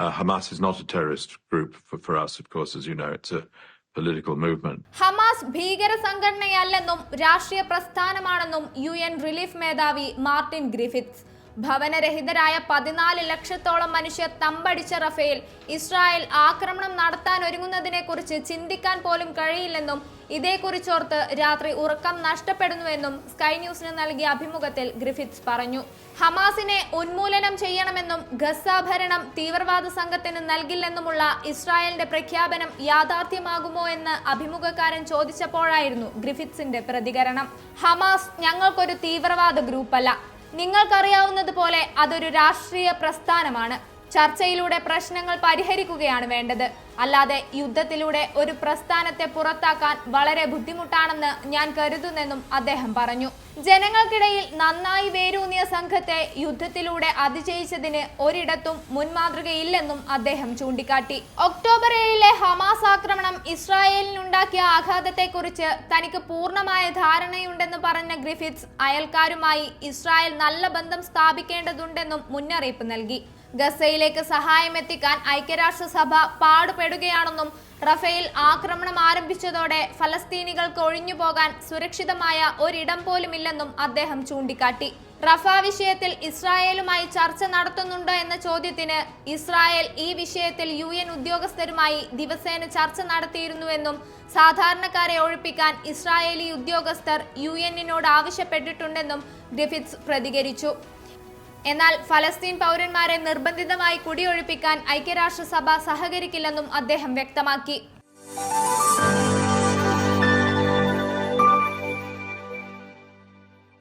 Uh, Hamas is not a terrorist group for, us, of course, as you know, it's a political movement. Hamas ഭീകര സംഘടനയല്ലെന്നും രാഷ്ട്രീയ പ്രസ്ഥാനമാണെന്നും U N relief മേധാവി Martin Griffiths ഭവനരഹിതരായ പതിനാല് ലക്ഷത്തോളം മനുഷ്യർ തമ്പടിച്ച റഫേൽ ഇസ്രായേൽ ആക്രമണം നടത്താൻ ഒരുങ്ങുന്നതിനെക്കുറിച്ച് ചിന്തിക്കാൻ പോലും കഴിയില്ലെന്നും ഇതേക്കുറിച്ചോർത്ത് രാത്രി ഉറക്കം നഷ്ടപ്പെടുന്നുവെന്നും സ്കൈ ന്യൂസിന് നൽകിയ അഭിമുഖത്തിൽ ഗ്രിഫിത്സ് പറഞ്ഞു. ഹമാസിനെ ഉന്മൂലനം ചെയ്യണമെന്നും ഗസ ഭരണം തീവ്രവാദ സംഘത്തിന് നൽകില്ലെന്നുമുള്ള ഇസ്രായേലിന്റെ പ്രഖ്യാപനം യാഥാർത്ഥ്യമാകുമോ എന്ന് അഭിമുഖക്കാരൻ ചോദിച്ചപ്പോഴായിരുന്നു ഗ്രിഫിത്സിന്റെ പ്രതികരണം. ഹമാസ് ഞങ്ങൾക്കൊരു തീവ്രവാദ ഗ്രൂപ്പല്ല. നിങ്ങൾക്കറിയാവുന്നതുപോലെ അതൊരു രാഷ്ട്രീയ പ്രസ്ഥാനമാണ്. ചർച്ചയിലൂടെ പ്രശ്നങ്ങൾ പരിഹരിക്കുകയാണ് വേണ്ടത്. അല്ലാതെ യുദ്ധത്തിലൂടെ ഒരു പ്രസ്ഥാനത്തെ പുറത്താക്കാൻ വളരെ ബുദ്ധിമുട്ടാണെന്ന് ഞാൻ കരുതുന്നെന്നും അദ്ദേഹം പറഞ്ഞു. ജനങ്ങൾക്കിടയിൽ നന്നായി വേരൂന്നിയ സംഘത്തെ യുദ്ധത്തിലൂടെ അതിജയിച്ചതിന് ഒരിടത്തും മുൻമാതൃകയില്ലെന്നും അദ്ദേഹം ചൂണ്ടിക്കാട്ടി. ഒക്ടോബർ ഏഴിലെ ഹമാസ് ആക്രമണം ഇസ്രായേലിനുണ്ടാക്കിയ ആഘാതത്തെക്കുറിച്ച് തനിക്ക് പൂർണമായ ധാരണയുണ്ടെന്ന് പറഞ്ഞ ഗ്രിഫിത്സ് അയൽക്കാരുമായി ഇസ്രായേൽ നല്ല ബന്ധം സ്ഥാപിക്കേണ്ടതുണ്ടെന്നും മുന്നറിയിപ്പ് നൽകി. ഗസയിലേക്ക് സഹായം എത്തിക്കാൻ ഐക്യരാഷ്ട്രസഭ പാടുപെടുകയാണെന്നും റഫേൽ ആക്രമണം ആരംഭിച്ചതോടെ ഫലസ്തീനികൾക്ക് ഒഴിഞ്ഞു പോകാൻ സുരക്ഷിതമായ ഒരിടം പോലുമില്ലെന്നും അദ്ദേഹം ചൂണ്ടിക്കാട്ടി. റഫ വിഷയത്തിൽ ഇസ്രായേലുമായി ചർച്ച നടത്തുന്നുണ്ടോ എന്ന ചോദ്യത്തിന് ഇസ്രായേൽ ഈ വിഷയത്തിൽ യു എൻ ഉദ്യോഗസ്ഥരുമായി ദിവസേന ചർച്ച നടത്തിയിരുന്നുവെന്നും സാധാരണക്കാരെ ഒഴിപ്പിക്കാൻ ഇസ്രായേലി ഉദ്യോഗസ്ഥർ യു എന്നിനോട് ആവശ്യപ്പെട്ടിട്ടുണ്ടെന്നും ഗ്രിഫിത്സ് പ്രതികരിച്ചു. എന്നാൽ ഫലസ്തീൻ പൗരന്മാരെ നിർബന്ധിതമായി കുടിയൊഴിപ്പിക്കാൻ ഐക്യരാഷ്ട്രസഭ സഹകരിക്കില്ലെന്നും അദ്ദേഹം വ്യക്തമാക്കി.